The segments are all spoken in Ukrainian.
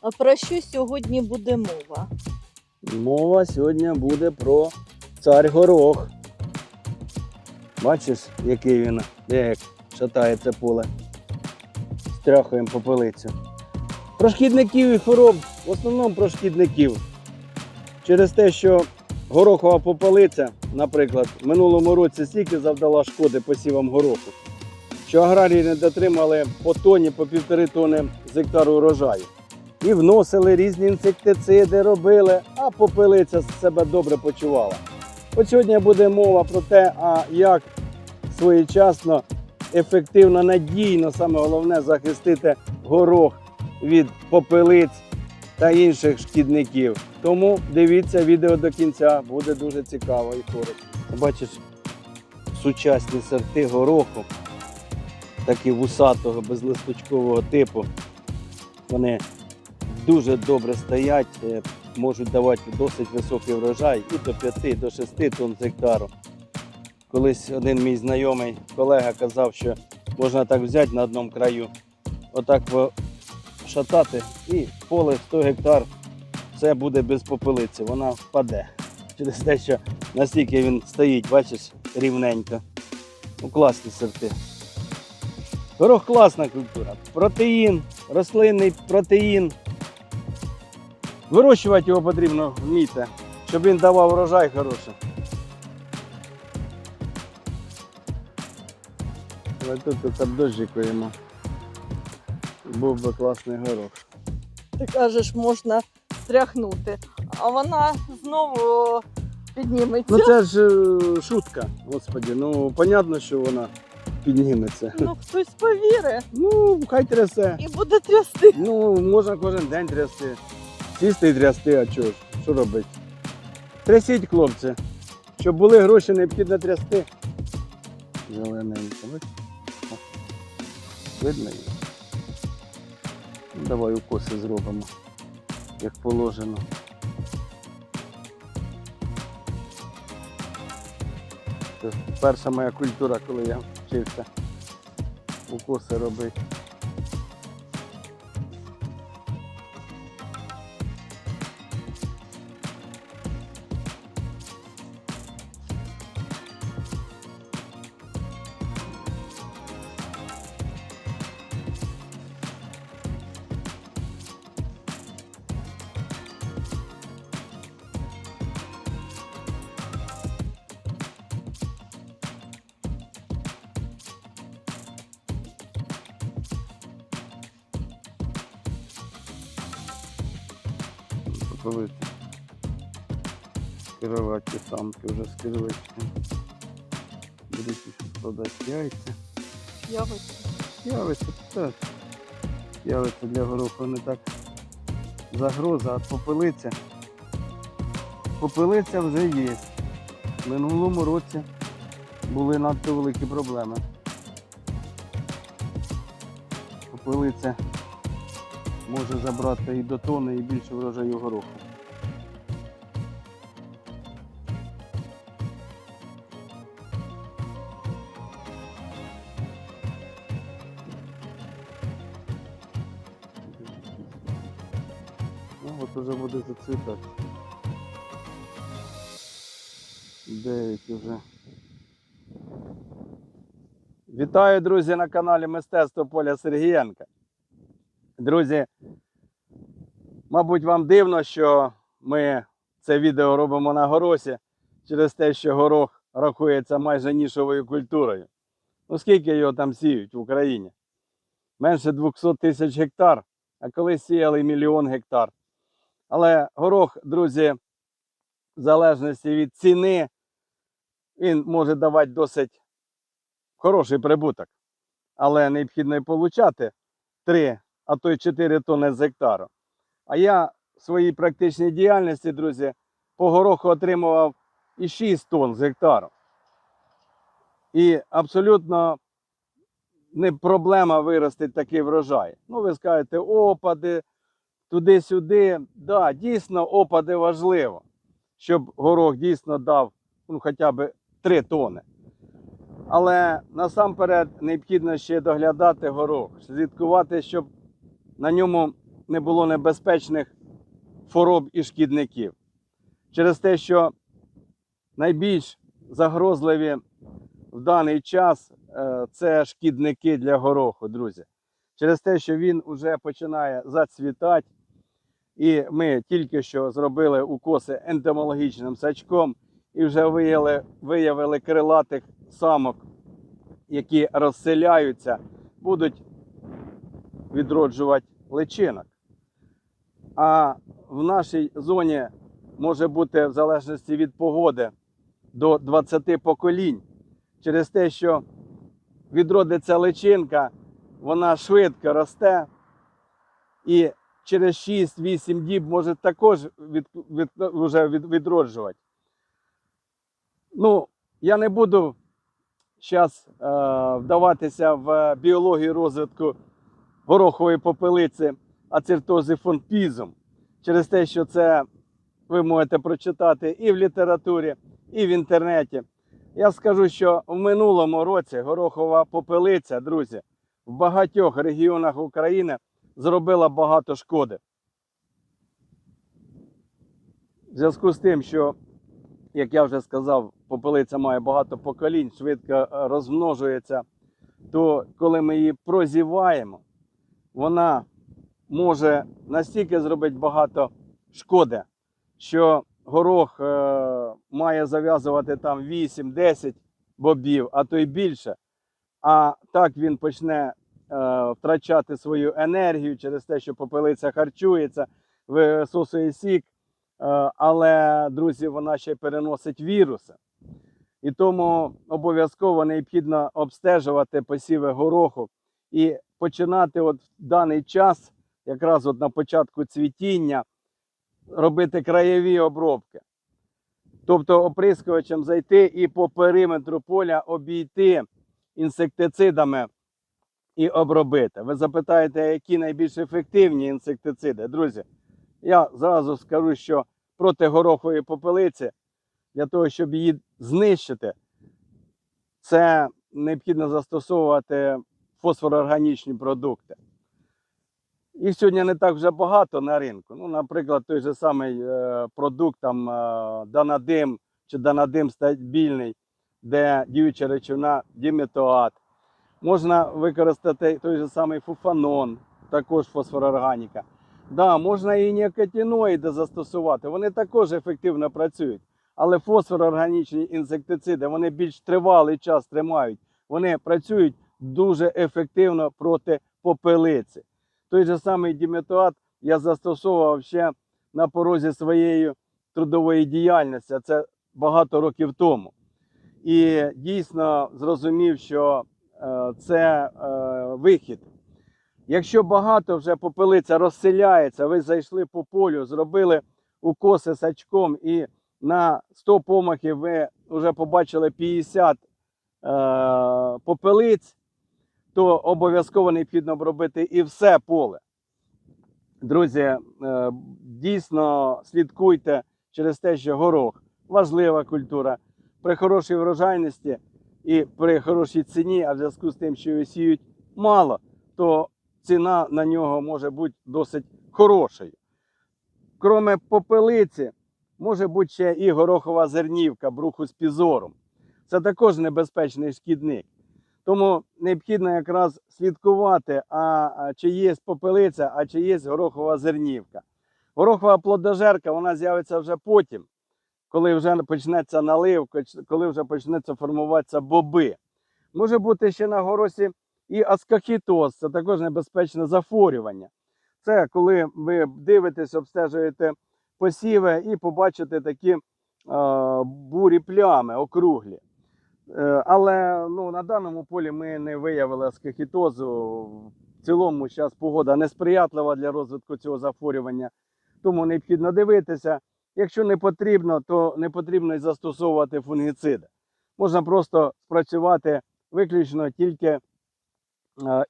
А про що сьогодні буде мова? Мова сьогодні буде про цар горох. Бачиш, який він, як шатається поле. Стряхуємо попелицю. Про шкідників і хвороб, в основному про шкідників. Через те, що горохова попелиця, наприклад, в минулому році стільки завдала шкоди посівам гороху, що аграрії не дотримали по тоні, по півтори тони з гектару урожаю. І вносили різні інсектициди, робили, а попелиця себе добре почувала. От сьогодні буде мова про те, а як своєчасно, ефективно, надійно, саме головне захистити горох від попелиць та інших шкідників. Тому дивіться відео до кінця, буде дуже цікаво і коротко. Бачиш, сучасні сорти гороху, такі вусатого, безлисточкового типу. Вони дуже добре стоять, е, можуть давати досить високий врожай і до 5, до 6 тонн з гектару. Колись один мій знайомий колега казав, що можна так взяти на одному краю, отак шатати і поле 100 гектар, це буде без попелиці, вона впаде. Через те, що настільки він стоїть, бачиш, рівненько. Ну, класні сорти. Горох класна культура. Протеїн, рослинний протеїн. Вирощувати його потрібно вміти, щоб він давав врожай хороший. Але тут тут обдожикуємо. Був би класний горох. Ти кажеш, можна стряхнути, а вона знову підніметься. Ну це ж е, шутка, господі. Ну, понятно, що вона підніметься. Ну, хтось повірить Ну, хай трясе. і буде трясти. Ну, можна кожен день трясти. Сісти трясти, а чого ж? Що робити? Трясіть, хлопці. Щоб були гроші, необхідно трясти. Зелененько. Видно її? Ну, давай укоси зробимо, як положено. Це перша моя культура, коли я вчився укоси робити. Попелиці. Скривати самки вже скривички. Будуть ще складати яйця. Явиться. Явиться теж. Явиться для гороху не так загроза, а попелиця. Попелиця вже є. В минулому році були надто великі проблеми. Попелиця може забрати і до тони, і більше врожаю гороху. Ну от уже буде зацвітати. Деякі вже. Вітаю, друзі, на каналі Мистецтво Поля Сергієнка. Друзі, мабуть, вам дивно, що ми це відео робимо на горосі через те, що горох рахується майже нішовою культурою. Ну скільки його там сіють в Україні? Менше 200 тисяч гектар, а колись сіяли мільйон гектар. Але горох, друзі, в залежності від ціни, він може давати досить хороший прибуток. Але необхідно і получати 3, а то й 4 тонни з гектару. А я в своїй практичній діяльності, друзі, по гороху отримував і 6 тонн з гектару. І абсолютно не проблема виростити такий врожай. Ну, ви скажете, опади, туди-сюди. Да, дійсно, опади важливо, щоб горох дійсно дав ну, хоча б 3 тони. Але насамперед необхідно ще доглядати горох, слідкувати, щоб на ньому не було небезпечних хвороб і шкідників. Через те, що найбільш загрозливі в даний час е, це шкідники для гороху, друзі. Через те, що він вже починає зацвітати, і ми тільки що зробили укоси ентомологічним сачком і вже виявили, виявили крилатих самок, які розселяються, будуть відроджувати личинок. А в нашій зоні може бути, в залежності від погоди, до 20 поколінь. Через те, що відродиться личинка, вона швидко росте, і через 6-8 діб може також від, від, вже від, відроджувати. Ну, я не буду зараз е, вдаватися в біологію розвитку горохової попелиці ацертози фонпізум, через те, що це ви можете прочитати і в літературі, і в інтернеті. Я скажу, що в минулому році горохова попелиця, друзі, в багатьох регіонах України зробила багато шкоди. В зв'язку з тим, що, як я вже сказав, попелиця має багато поколінь, швидко е, розмножується, то коли ми її прозіваємо, вона може настільки зробити багато шкоди, що горох е, має зав'язувати там 8-10 бобів, а то й більше. А так він почне е, втрачати свою енергію через те, що попелиця харчується, висосує сік. Е, але, друзі, вона ще й переносить віруси. І тому обов'язково необхідно обстежувати посіви гороху і починати от в даний час, якраз от на початку цвітіння, робити краєві обробки. Тобто оприскувачем зайти і по периметру поля обійти інсектицидами і обробити. Ви запитаєте, які найбільш ефективні інсектициди? Друзі, я зразу скажу, що проти горохової попелиці, для того, щоб її знищити, це необхідно застосовувати фосфороорганічні продукти. Їх сьогодні не так вже багато на ринку. Ну, наприклад, той же самий е, продукт там, е, Данадим чи Данадим стабільний, де діюча речовина діметоат. Можна використати той же самий фуфанон, також фосфороорганіка. Да, можна і нікотиноїди застосувати, вони також ефективно працюють. Але фосфороорганічні інсектициди вони більш тривалий час тримають. Вони працюють дуже ефективно проти попелиці. Той же самий діметоат я застосовував ще на порозі своєї трудової діяльності, це багато років тому. І дійсно зрозумів, що е, це е, вихід. Якщо багато вже попелиця розселяється, ви зайшли по полю, зробили укоси сачком і на 100 помахів ви вже побачили 50 е, попелиць, то обов'язково необхідно обробити і все поле. Друзі, е, дійсно слідкуйте через те, що горох важлива культура. При хорошій врожайності і при хорошій ціні, а в зв'язку з тим, що його сіють мало, то ціна на нього може бути досить хорошою. Кроме попелиці, може бути ще і горохова зернівка, брухус пізорум. Це також небезпечний шкідник. Тому необхідно якраз слідкувати, а, чи є попелиця, а чи є горохова зернівка. Горохова плодожерка вона з'явиться вже потім, коли вже почнеться налив, коли вже почнеться формуватися боби. Може бути ще на горосі і аскохітоз, це також небезпечне захворювання. Це коли ви дивитесь, обстежуєте посіви і побачите такі е, бурі плями округлі. Е, Але ну, на даному полі ми не виявили аскохітозу. В цілому зараз погода несприятлива для розвитку цього захворювання, тому необхідно дивитися. Якщо не потрібно, то не потрібно й застосовувати фунгіциди. Можна просто спрацювати виключно тільки е,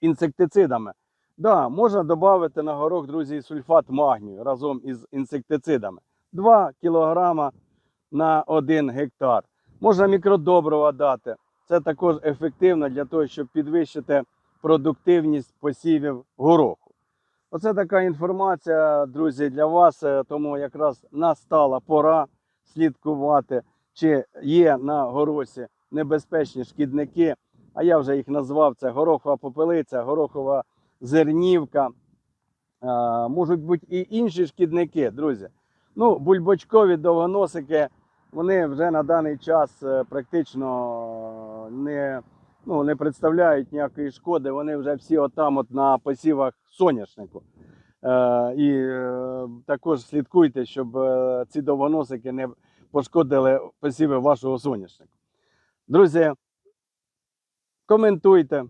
інсектицидами. Да, можна додати на горох, друзі, сульфат магнію разом із інсектицидами. 2 кг на 1 гектар. Можна мікродобрива дати. Це також ефективно для того, щоб підвищити продуктивність посівів гороху. Оце така інформація, друзі, для вас. Е, Тому якраз настала пора слідкувати, чи є на горосі небезпечні шкідники. А я вже їх назвав: це горохова попелиця, горохова зернівка. Е, Можуть бути і інші шкідники, друзі. Ну, бульбочкові довгоносики, вони вже на даний час е, практично не, ну, не представляють ніякої шкоди. Вони вже всі отам от на посівах соняшнику. Е, і е, також слідкуйте, щоб е, ці довгоносики не пошкодили посіви вашого соняшнику. Друзі, коментуйте.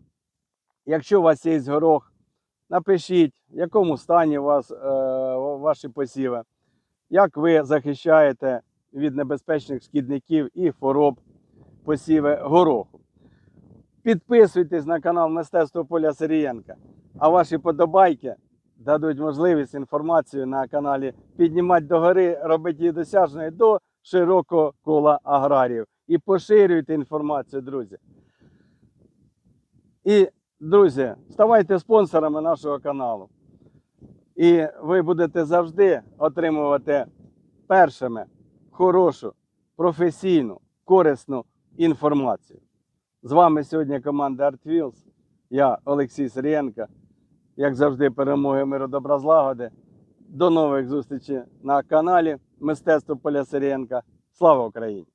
Якщо у вас є горох, напишіть, в якому стані у вас е, ваші посіви, як ви захищаєте від небезпечних шкідників і хвороб посіви гороху. Підписуйтесь на канал Мистецтво Поля Сирієнка, а ваші подобайки дадуть можливість інформацію на каналі піднімати догори, робити її досяжною до широкого кола аграріїв. І поширюйте інформацію, друзі. І, друзі, ставайте спонсорами нашого каналу. І ви будете завжди отримувати першими хорошу, професійну, корисну інформацію. З вами сьогодні команда ArtWheels. Я Олексій Сирієнко. Як завжди, перемоги миру добра злагоди. До нових зустрічей на каналі Мистецтво Поля Сирієнка. Слава Україні!